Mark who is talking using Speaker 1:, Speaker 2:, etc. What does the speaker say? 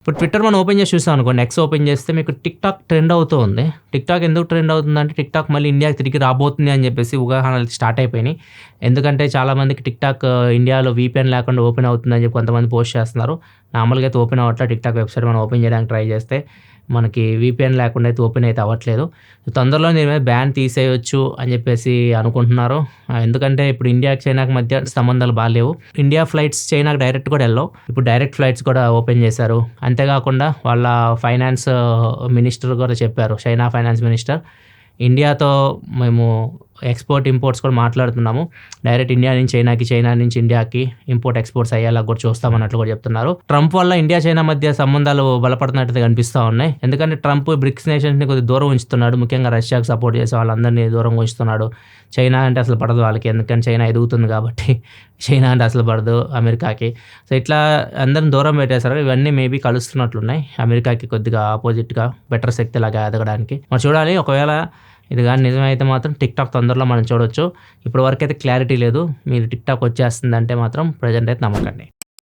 Speaker 1: ఇప్పుడు ట్విట్టర్ మనం ఓపెన్ చేసి చూసాం అనుకోండి నెక్స్ట్ ఓపెన్ చేస్తే మీకు టిక్ టాక్ ట్రెండ్ అవుతూ ఉంది. టిక్ టాక్ ఎందుకు ట్రెండ్ అవుతుందంటే టిక్ టాక్ మళ్ళీ ఇండియాకి తిరిగి రాబోతుంది అని చెప్పేసి ఊహాగానాలు స్టార్ట్ అయిపోయినాయి. ఎందుకంటే చాలామందికి టిక్ టాక్ uh, ఇండియాలో వీపీఎన్ లేకుండా ఓపెన్ అవుతుందని చెప్పి కొంతమంది పోస్ట్ చేస్తున్నారు. నార్మల్గా అయితే ఓపెన్ అవ్వట్లే టిక్ టాక్ వెబ్సైట్ మనం ఓపెన్ చేయడానికి ట్రై చేస్తే మనకి వీపీఎన్ లేకుండా అయితే ఓపెన్ అయితే అవ్వట్లేదు. తొందరలో దీని మీద బ్యాన్ తీసేయొచ్చు అని చెప్పేసి అనుకుంటున్నారు. Uh, ఎందుకంటే ఇప్పుడు ఇండియాకి చైనాకి మధ్య సంబంధాలు బాగాలేవు. ఇండియా ఫ్లైట్స్ చైనాకి డైరెక్ట్ కూడా వెళ్ళవు. ఇప్పుడు డైరెక్ట్ ఫ్లైట్స్ కూడా ఓపెన్ చేశారు. అంతేకాకుండా వాళ్ళ ఫైనాన్స్ మినిస్టర్ కూడా చెప్పారు చైనా ఫైనాన్స్ మినిస్టర్. ఇండియాతో మేము ఎక్స్పోర్ట్ ఇంపోర్ట్స్ కూడా మాట్లాడుతున్నాము. డైరెక్ట్ ఇండియా నుంచి చైనాకి చైనా నుంచి ఇండియాకి ఇంపోర్ట్ ఎక్స్పోర్ట్స్ అయ్యేలా కూడా చూస్తామన్నట్లు కూడా చెప్తున్నారు. ట్రంప్ వల్ల ఇండియా చైనా మధ్య సంబంధాలు బలపడుతున్నట్టు కనిపిస్తూ ఉన్నాయి. ఎందుకంటే ట్రంప్ బ్రిక్స్ నేషన్స్ని కొద్దిగా దూరం ఉంచుతున్నాడు. ముఖ్యంగా రష్యాకి సపోర్ట్ చేసే వాళ్ళందరినీ దూరంగా ఉంచుతున్నాడు. చైనా అంటే అసలు పడదు వాళ్ళకి. ఎందుకంటే చైనా ఎదుగుతుంది కాబట్టి చైనా అంటే అసలు పడదు అమెరికాకి. సో ఇట్లా అందరిని దూరం పెట్టేశారు. ఇవన్నీ మేబీ కలుస్తున్నట్లున్నాయి. అమెరికాకి కొద్దిగా ఆపోజిట్గా బెటర్ శక్తి లాగా ఎదగడానికి. మరి చూడాలి. ఒకవేళ ఇది కానీ నిజమైతే మాత్రం టిక్టాక్ తొందరలో మనం చూడొచ్చు. ఇప్పటివరకు అయితే క్లారిటీ లేదు. మీరు టిక్టాక్ వచ్చేస్తుందంటే మాత్రం ప్రజెంట్ అయితే నమ్మకండి.